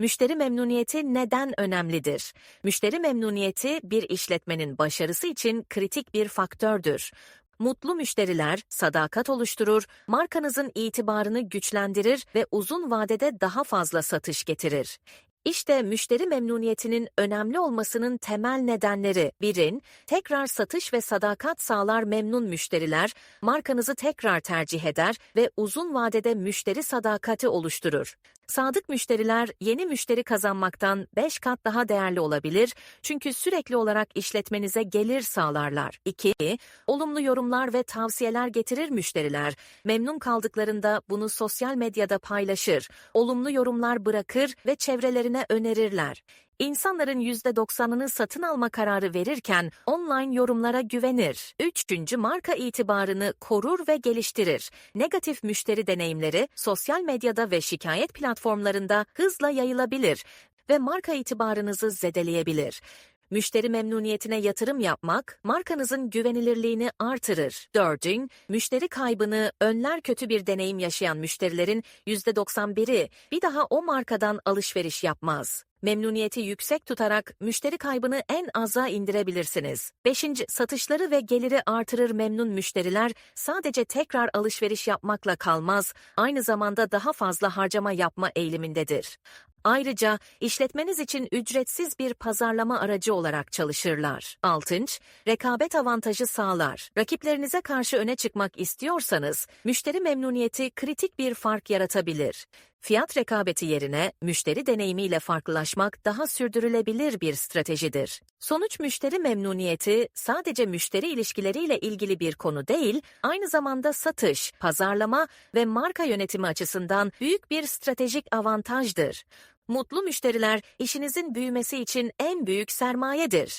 Müşteri memnuniyeti neden önemlidir? Müşteri memnuniyeti bir işletmenin başarısı için kritik bir faktördür. Mutlu müşteriler sadakat oluşturur, markanızın itibarını güçlendirir ve uzun vadede daha fazla satış getirir. İşte müşteri memnuniyetinin önemli olmasının temel nedenleri. Birin, tekrar satış ve sadakat sağlar memnun müşteriler, markanızı tekrar tercih eder ve uzun vadede müşteri sadakati oluşturur. Sadık müşteriler yeni müşteri kazanmaktan 5 kat daha değerli olabilir çünkü sürekli olarak işletmenize gelir sağlarlar. 2. Olumlu yorumlar ve tavsiyeler getirir müşteriler. Memnun kaldıklarında bunu sosyal medyada paylaşır, olumlu yorumlar bırakır ve çevrelerine önerirler. İnsanların %90'ını satın alma kararı verirken online yorumlara güvenir. Üçüncü marka itibarını korur ve geliştirir. Negatif müşteri deneyimleri sosyal medyada ve şikayet platformlarında hızla yayılabilir ve marka itibarınızı zedeleyebilir. Müşteri memnuniyetine yatırım yapmak, markanızın güvenilirliğini artırır. Dördün, müşteri kaybını önler kötü bir deneyim yaşayan müşterilerin %91'i bir daha o markadan alışveriş yapmaz. Memnuniyeti yüksek tutarak müşteri kaybını en aza indirebilirsiniz. 5. Satışları ve geliri artırır memnun müşteriler sadece tekrar alışveriş yapmakla kalmaz, aynı zamanda daha fazla harcama yapma eğilimindedir. Ayrıca işletmeniz için ücretsiz bir pazarlama aracı olarak çalışırlar. Altınç, rekabet avantajı sağlar. Rakiplerinize karşı öne çıkmak istiyorsanız, müşteri memnuniyeti kritik bir fark yaratabilir. Fiyat rekabeti yerine müşteri deneyimiyle farklılaşmak daha sürdürülebilir bir stratejidir. Sonuç müşteri memnuniyeti sadece müşteri ilişkileriyle ilgili bir konu değil, aynı zamanda satış, pazarlama ve marka yönetimi açısından büyük bir stratejik avantajdır. Mutlu müşteriler işinizin büyümesi için en büyük sermayedir.